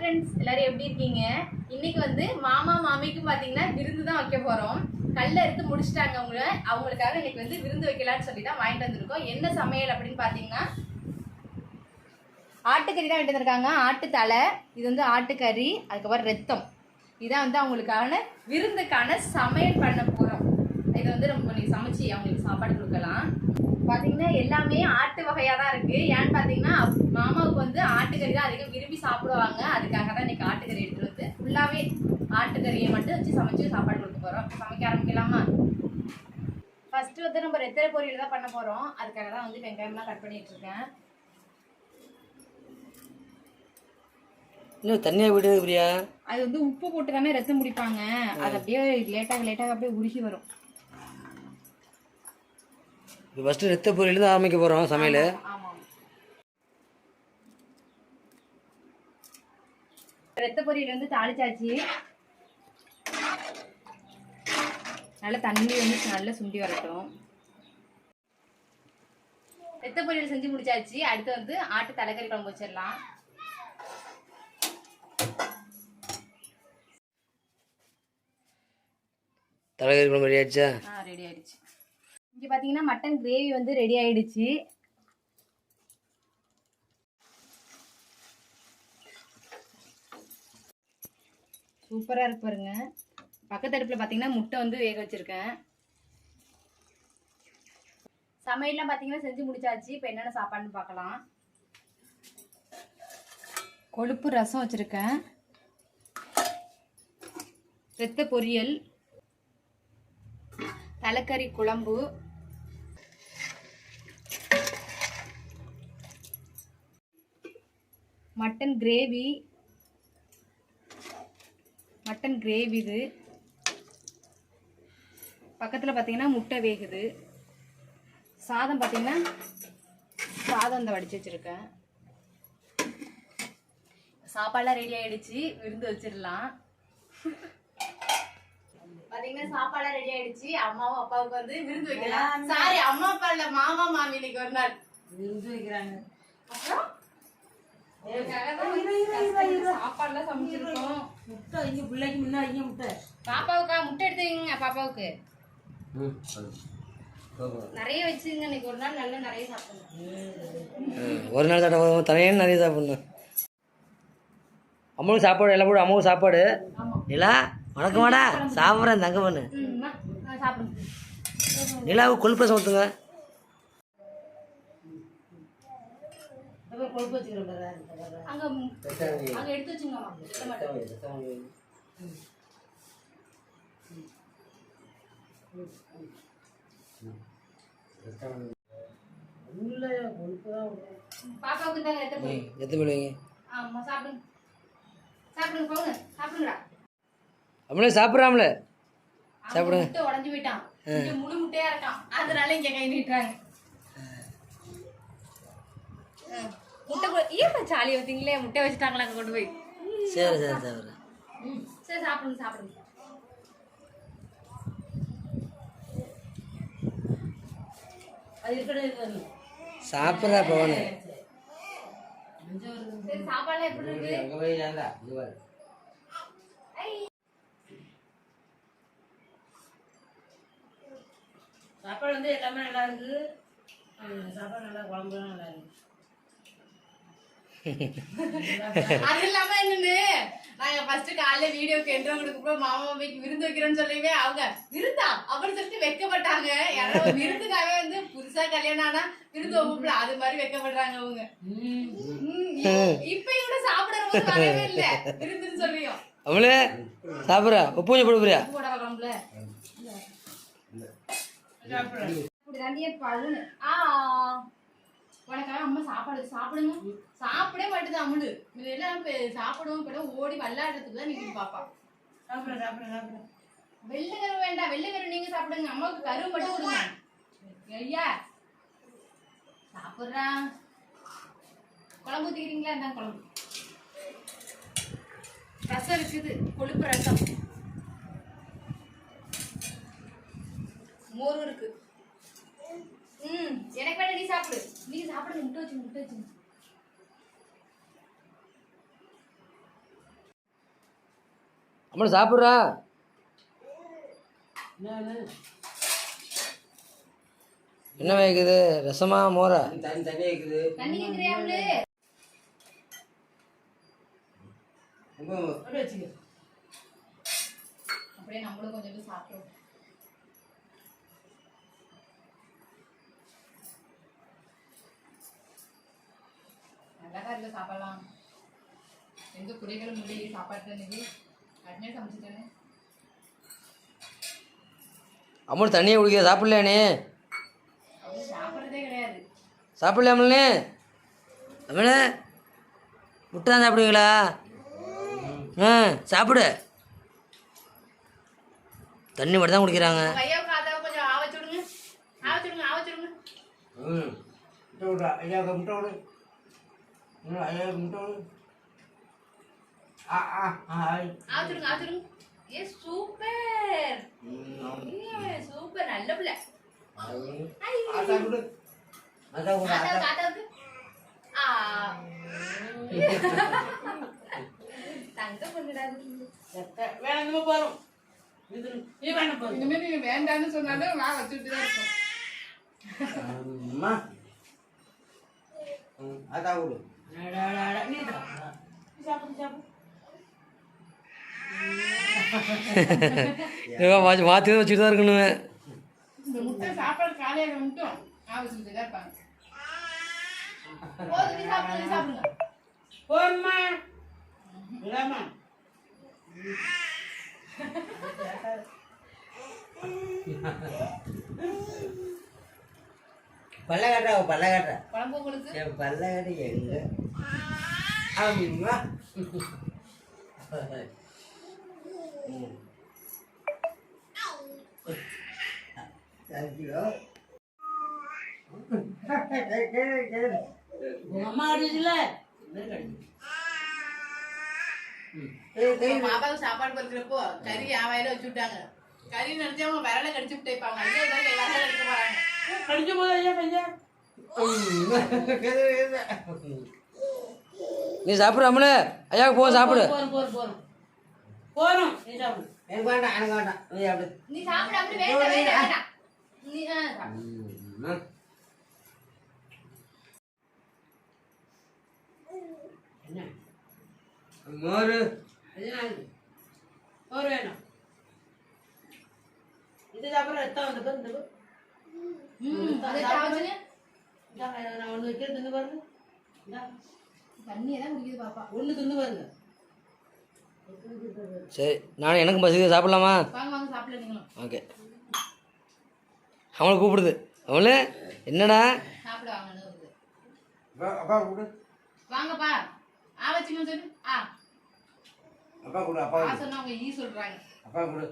Friends எல்லாரும் எப்படி இருக்கீங்க? இன்னைக்கு வந்து மாமா மாமிக்கும் பார்த்தீங்கன்னா விருந்து தான் வைக்க போகிறோம் கல்ல எடுத்து முடிச்சிட்டாங்க அவங்கள அவங்களுக்காக இன்னைக்கு வந்து விருந்து வைக்கலாம்னு சொல்லி தான் வாங்கிட்டு வந்திருக்கோம். என்ன சமையல் அப்படின்னு பார்த்தீங்கன்னா ஆட்டுக்கறி தான் விட்டு வந்திருக்காங்க. ஆட்டு தலை இது வந்து ஆட்டுக்கறி அதுக்கப்புறம் ரத்தம். இதான் வந்து அவங்களுக்கான விருந்துக்கான சமையல் பண்ண போகிறோம் இது வந்து ரொம்ப சமைச்சு அவங்களுக்கு சாப்பாடு கொடுக்கலாம். பாத்தீங்கன்னா எல்லாமே ஆட்டு வகையா தான் இருக்கு. ஏன்னு பாத்தீங்கன்னா மாமாவுக்கு வந்து ஆட்டுக்கறி தான் அதிகம் விரும்பி சாப்பிடுவாங்க. அதுக்காக தான் இன்னைக்கு ஆட்டுக்கறி எடுத்துட்டு வந்து ஃபுல்லாவே ஆட்டுக்கறியை மட்டும் வச்சு சமைச்சு சாப்பாடு கொடுக்க போறோம். சமைக்க ஆரம்பிக்கலாமா? ஃபர்ஸ்ட் வந்து நம்ம ரெத்தரை பொரியல் தான் பண்ண போறோம். அதுக்காக தான் வந்து வெங்காயம்லாம் கட் பண்ணிட்டு இருக்கேன். தண்ணியாக பிரியா அது வந்து உப்பு போட்டு தானே ரத்தம் முடிப்பாங்க அது அப்படியே லேட்டாக லேட்டாக அப்படியே உருகி வரும். இப்போ ஃபஸ்ட்டு ரத்த பொரியல் தான் ஆரம்பிக்க போகிறோம் சமையல். ரத்த பொரியல் வந்து தாளிச்சாச்சு. நல்லா தண்ணி வந்து நல்லா சுண்டி வரட்டும். ரத்த பொரியல் செஞ்சு முடிச்சாச்சு. அடுத்து வந்து ஆட்டு தலைக்கறி குழம்பு வச்சிடலாம். தலைகறி குழம்பு ரெடி ஆயிடுச்சா? ரெடி ஆயிடுச்சு. இங்கே பார்த்தீங்கன்னா மட்டன் கிரேவி வந்து ரெடி ஆயிடுச்சு. சூப்பராக இருக்கு பாருங்க. பக்கத்து அடுப்பில் பார்த்தீங்கன்னா முட்டை வந்து வேக வச்சிருக்கேன். சமையல்லாம் பார்த்தீங்கன்னா செஞ்சு முடிச்சாச்சு. இப்போ என்னென்ன சாப்பாடுன்னு பார்க்கலாம் கொழுப்பு ரசம் வச்சுருக்கேன். ரத்த பொரியல். தலைக்கறி குழம்பு. Mutton gravy. மட்டன் கிரேவி இது. பக்கத்தில் பார்த்தீங்கன்னா முட்டை வேகுது. சாதம் பார்த்தீங்கன்னா சாதம் இந்த வடிச்சு வச்சுருக்கேன். சாப்பாடுலாம் ரெடி ஆயிடுச்சு. விருந்து வச்சிடலாம். பாத்தீங்கன்னா சாப்பாடு ரெடி ஆயிடுச்சு. அம்மாவும் அப்பாவுக்கு வந்து விருந்து வைக்கலாம். சாரி அம்மா அப்பா இல்ல மாமா மாமி இன்னைக்கு ஒரு நாள். விருந்து வைக்கிறாங்க. அப்புறம்? பாப்பாவுக்கா முட்டை எடுத்து வைங்க பாப்பாவுக்கு. நிறைய வச்சுங்க இன்னைக்கு ஒரு நாள் நல்லா நிறைய சாப்பிடணும். ஒரு நாள் சாப்பிட நிறைய சாப்பிடணும். அம்மாவுக்கு சாப்பாடு எல்லாம் போடு அம்மாவுக்கு சாப்பாடு. நிலா வணக்கமாடா சாப்பிட்றேன் தங்க பண்ணு. ம் அம்மா, ஆ, நிலாவுக்கு கொழுப்பு சமத்துங்க அங்க அங்க எடுத்து வச்சுங்கம்மா மாட்டேன். பாப்பாவுக்கு தாங்க எடுத்து போய் எத்தனை போடுவீங்க ஆமா சாப்பிடுங்க. சாப்பிடுங்க போங்க. சாப்பிடுங்கடா. நம்மளே சாப்பிட்றாமல சாப்பிடுங்க முட்டை உடைஞ்சு போயிட்டான். இங்க முழு முட்டையா இருக்கான். அதனால இங்க கை நீட்டுறாங்க. முட்டை கூட ஏன் சாலி வந்தீங்களே முட்டை வச்சுட்டாங்களா அங்க கொண்டு போய்? சரி சரி சரி சரி. சாப்பிடுங்க சாப்பிடுங்க. சாப்பிட்றா பவனு சரி சாப்பாடுலாம் எப்படி இருக்கு? சாப்பாடு வந்து எல்லாமே நல்லா இருக்கு. சாப்பாடு நல்லா குழம்புலாம் நல்லா இருக்கு. அது இல்லாம என்னன்னு? நாங்க ஃபர்ஸ்ட் காலையில வீடியோக்கு என்ட்ரோ கொடுக்கப்போ மாமா மாமிக்கு விருந்து வைக்கிறோம்னு சொல்லவே அவங்க விருந்தா? அப்படின்னு சொல்லிட்டு வெட்கப்பட்டாங்க யாரோ விருந்துக்காகவே வந்து புதுசா கல்யாணம் ஆனா விருந்து வைப்போம்ல அது மாதிரி வெட்கப்படுறாங்க அவங்க. இப்ப இவங்க சாப்பிடுற போது வரவே இல்ல. விருந்துன்னு சொல்லியும். அவளே சாப்பிட்றா. உப்பு போடு பிரியா போட வரலாம்ல சாப்பிடுறேன். இப்படிதாண்டியே பழுன்னு ஆ உனக்காக அம்மா சாப்பாடு சாப்பிடுங்க சாப்பிடவே மாட்டுது இதெல்லாம் இப்ப சாப்பிடவும் கூட ஓடி விளையாடுறதுக்கு தான் நீங்க பாப்பா. சாப்பிடுறேன் சாப்பிடுறேன் சாப்பிடுறேன் வெள்ளைக்கரு வேண்டாம் வெள்ளைக்கரு நீங்க சாப்பிடுங்க. அம்மாவுக்கு கரு மட்டும் கொடுங்க. ஐயா சாப்பிட்றான் குழம்பு ஊத்திக்கிறீங்களா? இந்தாங்க குழம்பு. ரசம் இருக்குது. கொழுப்பு ரசம். மோரும் இருக்கு. ம் எனக்கு வேணா நீ சாப்பிடு. நீ சாப்பிடுங்க முட்டை வச்சு முட்டை வச்சு. அம்மளை சாப்பிட்றா. என்ன வைக்குது ரசமா மோரா? தண்ணி தண்ணி இருக்குது. தண்ணி கேக்குறியாம்ல அப்படியே வச்சுக்க. அப்படியே நம்மளும் கொஞ்சம் சாப்பிடுவோம். நல்லா தான் இருக்கு சாப்பிடலாம். எந்த குறைகளும் முடியல சாப்பாட்டு இன்னைக்கு. அட்னே சமைச்சிட்டேனே. தண்ணியை குடிக்க அவங்க சாப்பிட்றதே கிடையாது. சாப்பிடலையா அம்மளே அம்மளே முட்டை தான் சாப்பிடுவீங்களா? ஆ சாப்பிடு. தண்ணி மட்டும் தான் குடிக்கிறாங்க. ம் முட்டை விட்றா. ஐயாவுக்கு முட்டை விடு. ம் ஐயாவுக்கு முட்டை விடு ஆ ஆ ஆ ஆய். ஆவச்சு விடுங்க ஆவச்சு விடுங்க ஏ சூப்பர் ஏ சூப்பர் நல்ல பிள்ளை. ஆத்தா விடு ஆத்தா விடு ஆத்தா ஆ தங்க வேணாம் போறோம் நீங்க வேண்டாம்னு சொன்னாலும் நான் வச்சுட்டு தான் இருக்கோம் விடு மாற்றி வச்சுட்டு தான் இருக்கணுமே. பல்ல காட்டுறா பல்ல காட்டுறா. பல்ல காட்டு எங்க? உங்க அம்மா அடிச்சுல பாப்பாவுக்கு சாப்பாடு பறிக்கிறப்போ கறி ஆவாயில வச்சு விட்டாங்க கறி நினைச்சு அவங்க விரல கடிச்சு விட்டேப்பாங்க ஐயோ இதான் எல்லாரும் கடிக்க போறாங்க. கடிச்சு போது ஐயா ஐயா நீ சாப்பிடு அம்மளே ஐயாவுக்கு போ சாப்பிடு. மோரு. ஒரு வேணும். இது சாப்பிட்ற ரத்தம் வந்து பாரு, இந்த பாரு. ம், அதை சாப்பிடுங்க. இந்தா, நான் ஒன்று வைக்கிறது பாருங்க தண்ணியை தான் குடிக்குது பாப்பா. ஒண்ணு தின்னு பாருங்க. சரி நானும் எனக்கும் பசிக்குது சாப்பிடலாமா? வாங்க வாங்க சாப்பிடல நீங்களும். ஓகே. அவளை கூப்பிடுது. அவளே என்னடா? சாப்பிட வாங்கன்னு வாங்கப்பா. ஆ வச்சுக்கணும் சொல்லு. ஆ. அப்பா கொடு அப்பா ஆ கொடு சொன்னா அவங்க ஈ சொல்றாங்க. அப்பா கொடு